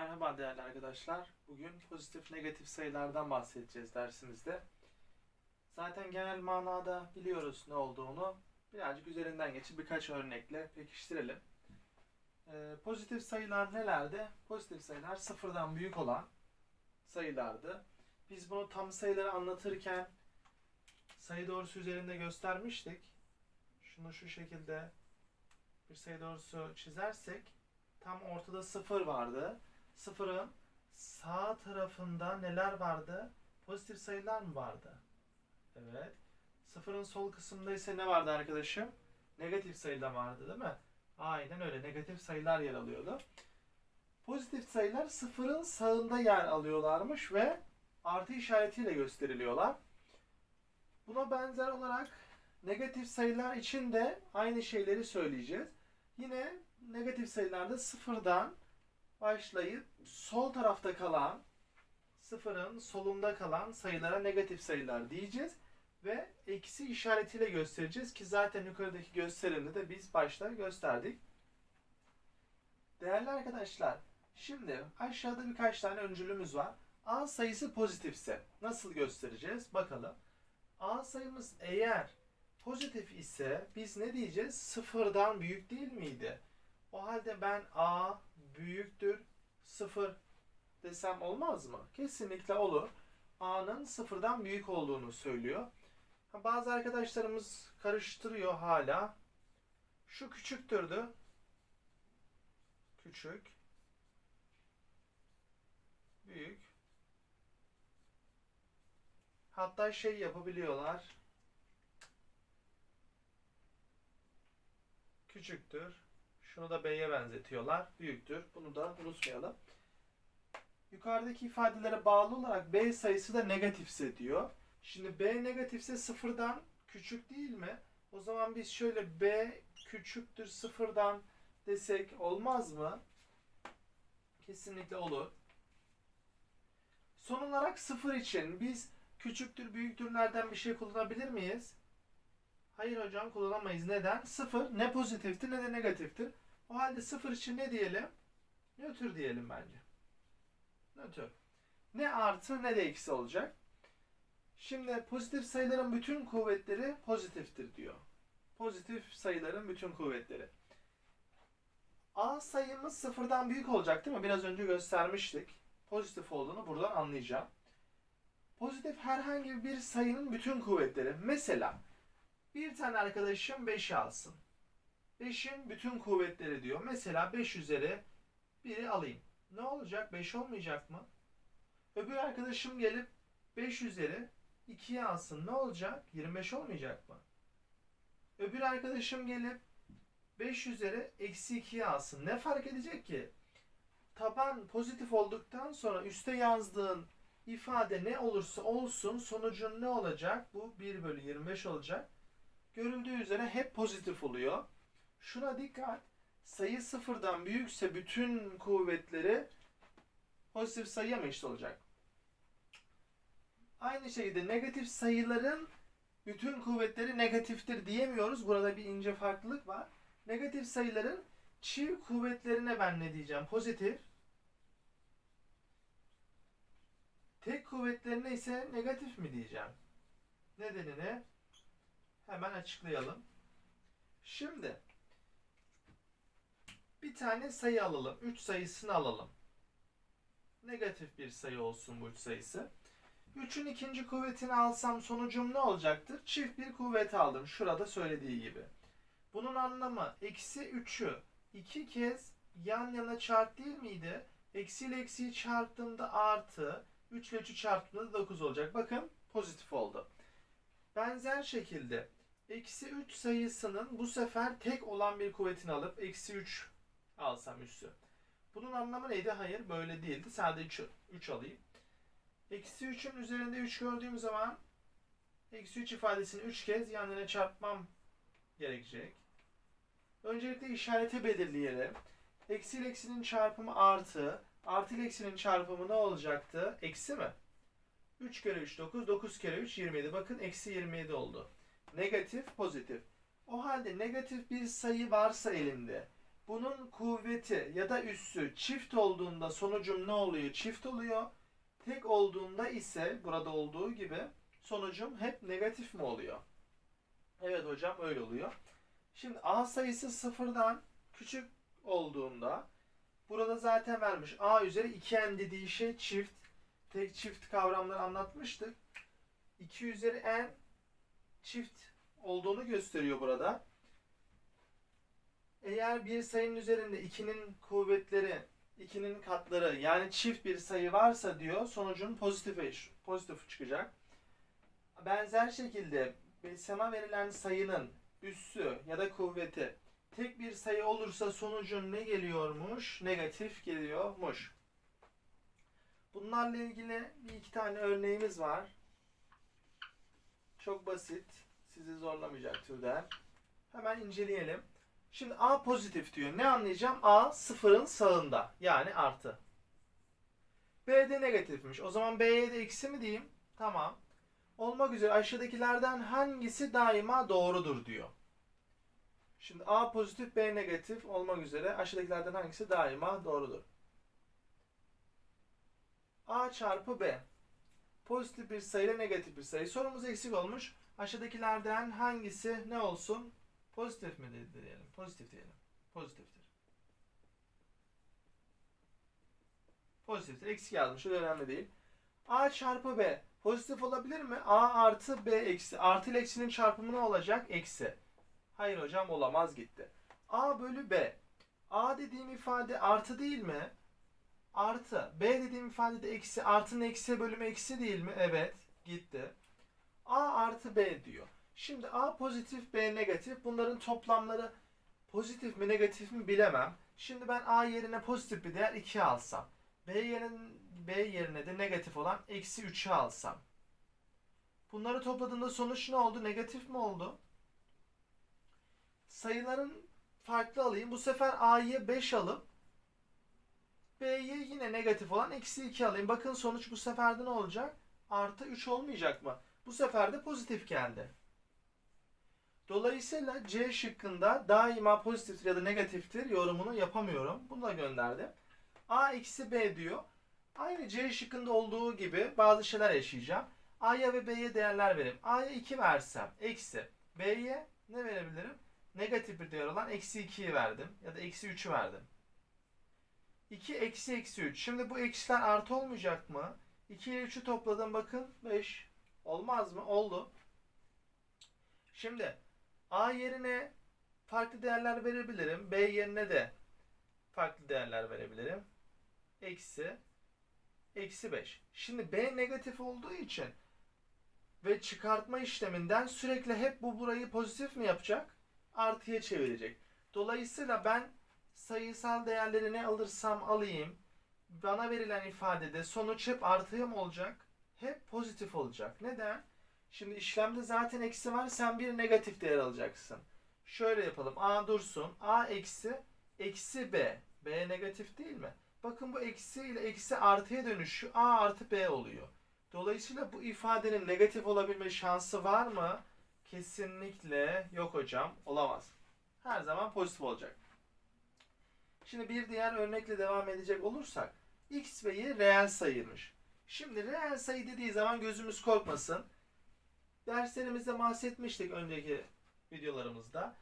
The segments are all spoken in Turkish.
Merhaba değerli arkadaşlar. Bugün pozitif negatif sayılardan bahsedeceğiz dersimizde. Zaten genel manada biliyoruz ne olduğunu. Birazcık üzerinden geçip birkaç örnekle pekiştirelim. Ee, pozitif sayılar nelerdi? Pozitif sayılar sıfırdan büyük olan sayılardı. Biz bunu tam sayıları anlatırken sayı doğrusu üzerinde göstermiştik. Şunu şu şekilde bir sayı doğrusu çizersek tam ortada sıfır vardı. Sıfırın sağ tarafında neler vardı? Pozitif sayılar mı vardı? Evet. Sıfırın sol kısmında ise ne vardı arkadaşım? Negatif sayılar vardı değil mi? Aynen öyle. Negatif sayılar yer alıyordu. Pozitif sayılar sıfırın sağında yer alıyorlarmış ve artı işaretiyle gösteriliyorlar. Buna benzer olarak negatif sayılar için de aynı şeyleri söyleyeceğiz. Yine negatif sayılarda sıfırdan başlayıp sol tarafta kalan sıfırın solunda kalan sayılara negatif sayılar diyeceğiz ve eksi işaretiyle göstereceğiz ki zaten yukarıdaki gösterimde de biz başta gösterdik. Değerli arkadaşlar, şimdi aşağıda birkaç tane öncülümüz var. A sayısı pozitifse nasıl göstereceğiz? Bakalım. A sayımız eğer pozitif ise biz ne diyeceğiz? Sıfırdan büyük değil miydi? O halde ben A büyüktür sıfır desem olmaz mı? Kesinlikle olur. A'nın sıfırdan büyük olduğunu söylüyor. Bazı arkadaşlarımız karıştırıyor hala. Şu küçüktürdü. Küçük. Büyük. Hatta şey yapabiliyorlar. Küçüktür. Şunu da B'ye benzetiyorlar. Büyüktür. Bunu da unutmayalım. Yukarıdaki ifadelere bağlı olarak B sayısı da negatifse diyor. Şimdi B negatifse sıfırdan küçük değil mi? O zaman biz şöyle B küçüktür sıfırdan desek olmaz mı? Kesinlikle olur. Son olarak sıfır için biz küçüktür büyüktürlerden bir şey kullanabilir miyiz? Hayır hocam kullanamayız. Neden? Sıfır ne pozitiftir ne de negatiftir. O halde sıfır için ne diyelim? Nötr diyelim bence. Nötr. Ne artı ne de eksi olacak. Şimdi pozitif sayıların bütün kuvvetleri pozitiftir diyor. Pozitif sayıların bütün kuvvetleri. A sayımız sıfırdan büyük olacak değil mi? Biraz önce göstermiştik. Pozitif olduğunu buradan anlayacağım. Pozitif herhangi bir sayının bütün kuvvetleri. Mesela bir tane arkadaşım 5'i alsın. 5'in bütün kuvvetleri diyor. Mesela 5 üzeri 1'i alayım. Ne olacak? 5 olmayacak mı? Öbür arkadaşım gelip 5 üzeri 2'yi alsın. Ne olacak? 25 olmayacak mı? Öbür arkadaşım gelip 5 üzeri eksi 2'yi alsın. Ne fark edecek ki? Taban pozitif olduktan sonra üste yazdığın ifade ne olursa olsun sonucun ne olacak? Bu 1 bölü 25 olacak. Görüldüğü üzere hep pozitif oluyor. Şuna dikkat. Sayı sıfırdan büyükse bütün kuvvetleri pozitif sayıya mı eşit olacak? Aynı şekilde negatif sayıların bütün kuvvetleri negatiftir diyemiyoruz. Burada bir ince farklılık var. Negatif sayıların çift kuvvetlerine ben ne diyeceğim? Pozitif. Tek kuvvetlerine ise negatif mi diyeceğim? Nedenini hemen açıklayalım. Şimdi bir tane sayı alalım. 3 sayısını alalım. Negatif bir sayı olsun bu 3 sayısı. 3'ün ikinci kuvvetini alsam sonucum ne olacaktır? Çift bir kuvvet aldım. Şurada söylediği gibi. Bunun anlamı eksi 3'ü iki kez yan yana çarp değil miydi? Eksi ile eksiyi çarptığımda artı, 3 ile 3'ü çarptığımda da 9 olacak. Bakın pozitif oldu. Benzer şekilde eksi 3 sayısının bu sefer tek olan bir kuvvetini alıp eksi 3 alsam üssü. Bunun anlamı neydi? Hayır böyle değildi. Sadece 3, 3 alayım. Eksi 3'ün üzerinde 3 gördüğüm zaman eksi 3 ifadesini 3 kez yan yana çarpmam gerekecek. Öncelikle işareti belirleyelim. Eksi ile eksinin çarpımı artı. Artı ile eksinin çarpımı ne olacaktı? Eksi mi? 3 kere 3 9, 9 kere 3 27. Bakın eksi 27 oldu. Negatif, pozitif. O halde negatif bir sayı varsa elimde Bunun kuvveti ya da üssü çift olduğunda sonucum ne oluyor? Çift oluyor. Tek olduğunda ise burada olduğu gibi sonucum hep negatif mi oluyor? Evet hocam öyle oluyor. Şimdi a sayısı sıfırdan küçük olduğunda burada zaten vermiş. a üzeri 2n dediği şey çift. Tek çift kavramları anlatmıştık. 2 üzeri n çift olduğunu gösteriyor burada. Eğer bir sayının üzerinde 2'nin kuvvetleri, 2'nin katları yani çift bir sayı varsa diyor sonucun pozitif pozitif çıkacak. Benzer şekilde BSM'a verilen sayının üssü ya da kuvveti tek bir sayı olursa sonucun ne geliyormuş? Negatif geliyormuş. Bunlarla ilgili bir iki tane örneğimiz var. Çok basit. Sizi zorlamayacak türden. Hemen inceleyelim. Şimdi A pozitif diyor. Ne anlayacağım? A sıfırın sağında. Yani artı. B de negatifmiş. O zaman B'ye de eksi mi diyeyim? Tamam. Olmak üzere aşağıdakilerden hangisi daima doğrudur diyor. Şimdi A pozitif, B negatif olmak üzere aşağıdakilerden hangisi daima doğrudur? A çarpı B. Pozitif bir sayı ile negatif bir sayı. Sorumuz eksik olmuş. Aşağıdakilerden hangisi ne olsun? Pozitif mi diyelim? Pozitif diyelim. Pozitiftir. Pozitiftir. Eksik yazmış. Da önemli değil. A çarpı B. Pozitif olabilir mi? A artı B eksi. Artı ile eksinin çarpımı ne olacak? Eksi. Hayır hocam olamaz gitti. A bölü B. A dediğim ifade artı değil mi? Artı. B dediğim ifade de eksi. Artının eksi bölümü eksi değil mi? Evet. Gitti. A artı B diyor. Şimdi A pozitif, B negatif. Bunların toplamları pozitif mi negatif mi bilemem. Şimdi ben A yerine pozitif bir değer 2 alsam. B yerine, B yerine de negatif olan eksi 3'ü alsam. Bunları topladığımda sonuç ne oldu? Negatif mi oldu? Sayıların farklı alayım. Bu sefer A'yı 5 alıp B'ye yine negatif olan eksi 2 alayım. Bakın sonuç bu sefer de ne olacak? Artı 3 olmayacak mı? Bu sefer de pozitif geldi. Dolayısıyla C şıkkında daima pozitiftir ya da negatiftir yorumunu yapamıyorum. Bunu da gönderdim. A eksi B diyor. Aynı C şıkkında olduğu gibi bazı şeyler yaşayacağım. A'ya ve B'ye değerler vereyim. A'ya 2 versem eksi. B'ye ne verebilirim? Negatif bir değer olan eksi 2'yi verdim. Ya da eksi 3'ü verdim. 2 eksi eksi 3. Şimdi bu eksiler artı olmayacak mı? 2 ile 3'ü topladım bakın 5. Olmaz mı? Oldu. Şimdi A yerine farklı değerler verebilirim. B yerine de farklı değerler verebilirim. Eksi eksi 5. Şimdi B negatif olduğu için ve çıkartma işleminden sürekli hep bu burayı pozitif mi yapacak? Artıya çevirecek. Dolayısıyla ben sayısal değerleri ne alırsam alayım bana verilen ifadede sonuç hep artıya mı olacak? Hep pozitif olacak. Neden? Şimdi işlemde zaten eksi var. Sen bir negatif değer alacaksın. Şöyle yapalım. A dursun. A eksi eksi B. B negatif değil mi? Bakın bu eksi ile eksi artıya dönüşü A artı B oluyor. Dolayısıyla bu ifadenin negatif olabilme şansı var mı? Kesinlikle yok hocam. Olamaz. Her zaman pozitif olacak. Şimdi bir diğer örnekle devam edecek olursak x ve y reel sayıymış. Şimdi reel sayı dediği zaman gözümüz korkmasın. Derslerimizde bahsetmiştik önceki videolarımızda.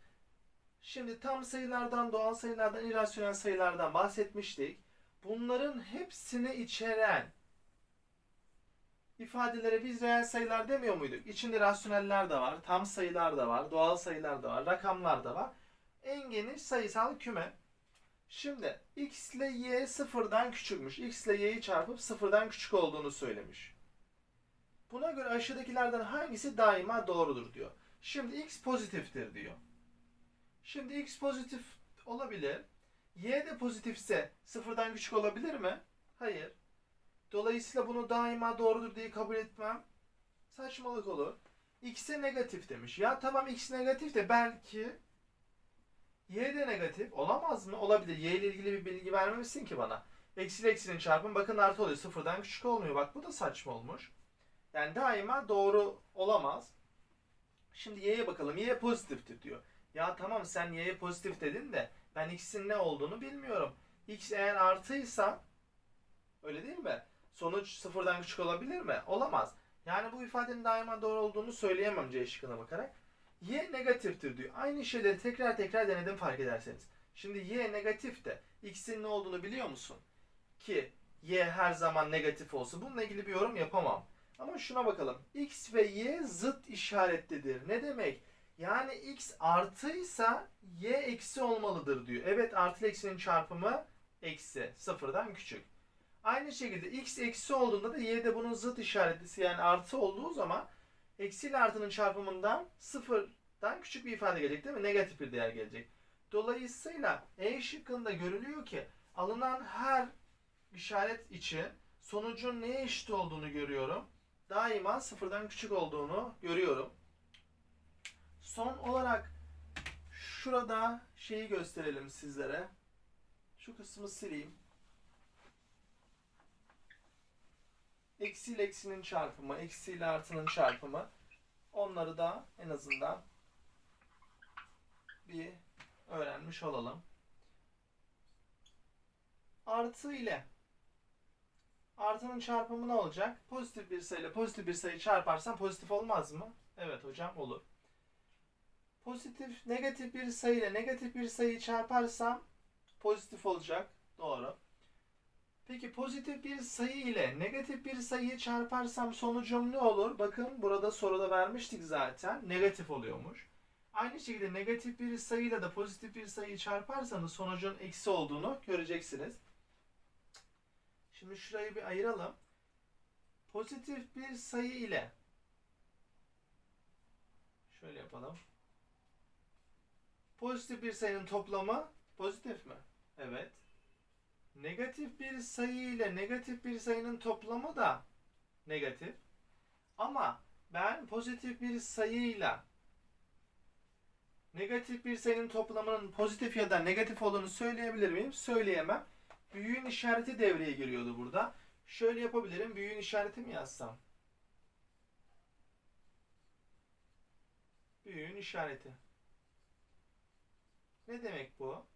Şimdi tam sayılardan, doğal sayılardan, irrasyonel sayılardan bahsetmiştik. Bunların hepsini içeren ifadelere biz reel sayılar demiyor muyduk? İçinde rasyoneller de var, tam sayılar da var, doğal sayılar da var, rakamlar da var. En geniş sayısal küme. Şimdi x ile y sıfırdan küçükmüş. x ile y'yi çarpıp sıfırdan küçük olduğunu söylemiş. Buna göre aşağıdakilerden hangisi daima doğrudur diyor. Şimdi x pozitiftir diyor. Şimdi x pozitif olabilir. Y de pozitifse sıfırdan küçük olabilir mi? Hayır. Dolayısıyla bunu daima doğrudur diye kabul etmem. Saçmalık olur. X'e negatif demiş. Ya tamam x negatif de belki Y de negatif. Olamaz mı? Olabilir. Y ile ilgili bir bilgi vermemişsin ki bana. Eksi eksinin çarpımı bakın artı oluyor. Sıfırdan küçük olmuyor. Bak bu da saçma olmuş. Yani daima doğru olamaz. Şimdi y'ye bakalım. Y pozitiftir diyor. Ya tamam sen y'ye pozitif dedin de Ben x'in ne olduğunu bilmiyorum. x eğer artıysa öyle değil mi? Sonuç sıfırdan küçük olabilir mi? Olamaz. Yani bu ifadenin daima doğru olduğunu söyleyemem C şıkkına bakarak. Y negatiftir diyor. Aynı şeyleri tekrar tekrar denedim fark ederseniz. Şimdi y negatif de x'in ne olduğunu biliyor musun? Ki y her zaman negatif olsun. Bununla ilgili bir yorum yapamam. Ama şuna bakalım. x ve y zıt işaretlidir. Ne demek? Yani x artıysa y eksi olmalıdır diyor. Evet artı eksinin çarpımı eksi. Sıfırdan küçük. Aynı şekilde x eksi olduğunda da y de bunun zıt işaretlisi yani artı olduğu zaman eksi ile artının çarpımından sıfırdan küçük bir ifade gelecek değil mi? Negatif bir değer gelecek. Dolayısıyla E şıkkında görülüyor ki alınan her işaret için sonucun neye eşit olduğunu görüyorum. Daima sıfırdan küçük olduğunu görüyorum. Son olarak şurada şeyi gösterelim sizlere. Şu kısmı sileyim. Eksi ile eksinin çarpımı, eksi ile artının çarpımı. Onları da en azından bir öğrenmiş olalım. Artı ile artının çarpımı ne olacak? Pozitif bir sayı ile pozitif bir sayı çarparsam pozitif olmaz mı? Evet hocam olur. Pozitif, negatif bir sayı ile negatif bir sayıyı çarparsam pozitif olacak. Doğru. Peki pozitif bir sayı ile negatif bir sayıyı çarparsam sonucum ne olur? Bakın burada soruda vermiştik zaten. Negatif oluyormuş. Aynı şekilde negatif bir sayıyla da pozitif bir sayıyı çarparsanız sonucun eksi olduğunu göreceksiniz. Şimdi şurayı bir ayıralım. Pozitif bir sayı ile şöyle yapalım. Pozitif bir sayının toplamı pozitif mi? Evet. Negatif bir sayı ile negatif bir sayının toplamı da negatif. Ama ben pozitif bir sayıyla negatif bir sayının toplamının pozitif ya da negatif olduğunu söyleyebilir miyim? Söyleyemem. Büyüğün işareti devreye giriyordu burada. Şöyle yapabilirim. Büyüğün işareti mi yazsam? Büyüğün işareti. Ne demek bu?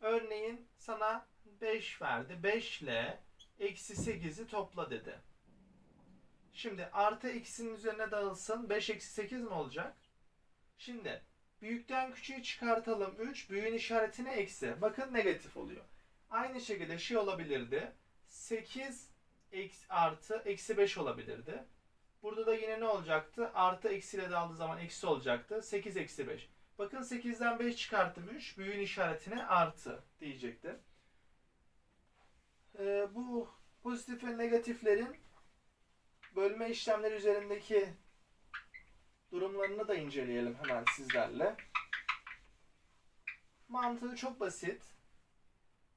Örneğin sana 5 verdi. 5 ile eksi 8'i topla dedi. Şimdi artı eksinin üzerine dağılsın. 5 eksi 8 mi olacak? Şimdi büyükten küçüğü çıkartalım. 3 büyüğün işaretine eksi. Bakın negatif oluyor. Aynı şekilde şey olabilirdi. 8 eksi, artı eksi 5 olabilirdi. Burada da yine ne olacaktı? Artı eksiyle dağıldığı zaman eksi olacaktı. 8 eksi 5. Bakın 8'den 5 çıkarttım 3. Büyüğün işaretine artı diyecekti. Ee, bu pozitif ve negatiflerin bölme işlemleri üzerindeki durumlarını da inceleyelim hemen sizlerle. Mantığı çok basit.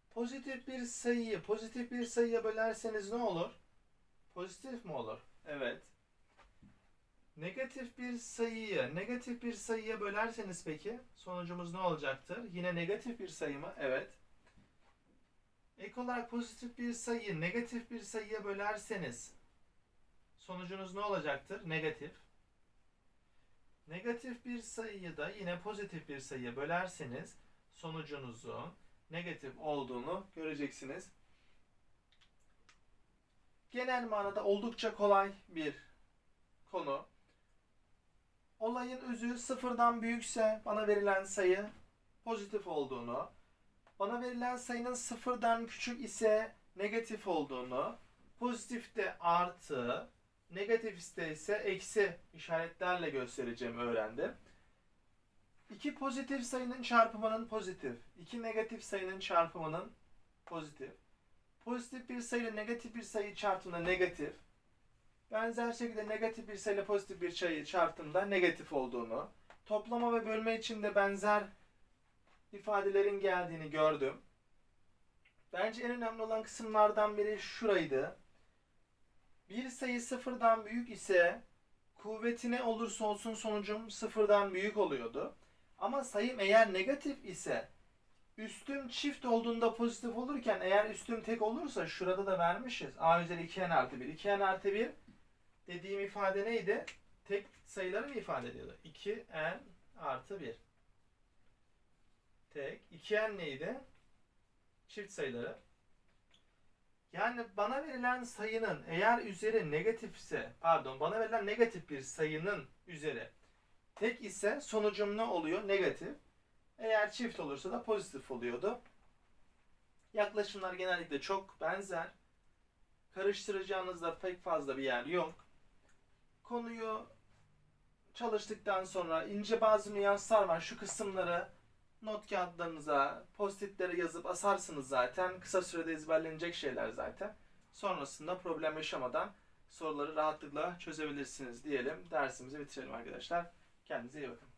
Pozitif bir sayıyı pozitif bir sayıya bölerseniz ne olur? Pozitif mi olur? Evet. Negatif bir sayıyı negatif bir sayıya bölerseniz peki sonucumuz ne olacaktır? Yine negatif bir sayı mı? Evet. Ek olarak pozitif bir sayıyı negatif bir sayıya bölerseniz sonucunuz ne olacaktır? Negatif. Negatif bir sayıyı da yine pozitif bir sayıya bölerseniz sonucunuzun negatif olduğunu göreceksiniz. Genel manada oldukça kolay bir konu. Olayın özü sıfırdan büyükse bana verilen sayı pozitif olduğunu, bana verilen sayının sıfırdan küçük ise negatif olduğunu, pozitifte artı, negatifte ise eksi işaretlerle göstereceğim öğrendim. İki pozitif sayının çarpımının pozitif, iki negatif sayının çarpımının pozitif. Pozitif bir sayı ile negatif bir sayı çarptığında negatif. Benzer şekilde negatif bir sayı ile pozitif bir sayı çarptığında negatif olduğunu, toplama ve bölme için de benzer ifadelerin geldiğini gördüm. Bence en önemli olan kısımlardan biri şuraydı. Bir sayı sıfırdan büyük ise kuvveti ne olursa olsun sonucum sıfırdan büyük oluyordu. Ama sayım eğer negatif ise üstüm çift olduğunda pozitif olurken eğer üstüm tek olursa şurada da vermişiz. A üzeri 2n artı 1. 2n artı 1 dediğim ifade neydi? Tek sayıları mı ifade ediyordu? 2n artı 1. tek. İkiyen neydi? Çift sayıları. Yani bana verilen sayının eğer üzeri negatifse, pardon bana verilen negatif bir sayının üzeri tek ise sonucum ne oluyor? Negatif. Eğer çift olursa da pozitif oluyordu. Yaklaşımlar genellikle çok benzer. Karıştıracağınızda pek fazla bir yer yok. Konuyu çalıştıktan sonra ince bazı nüanslar var. Şu kısımları not kağıtlarınıza, postitlere yazıp asarsınız zaten. Kısa sürede ezberlenecek şeyler zaten. Sonrasında problem yaşamadan soruları rahatlıkla çözebilirsiniz diyelim. Dersimizi bitirelim arkadaşlar. Kendinize iyi bakın.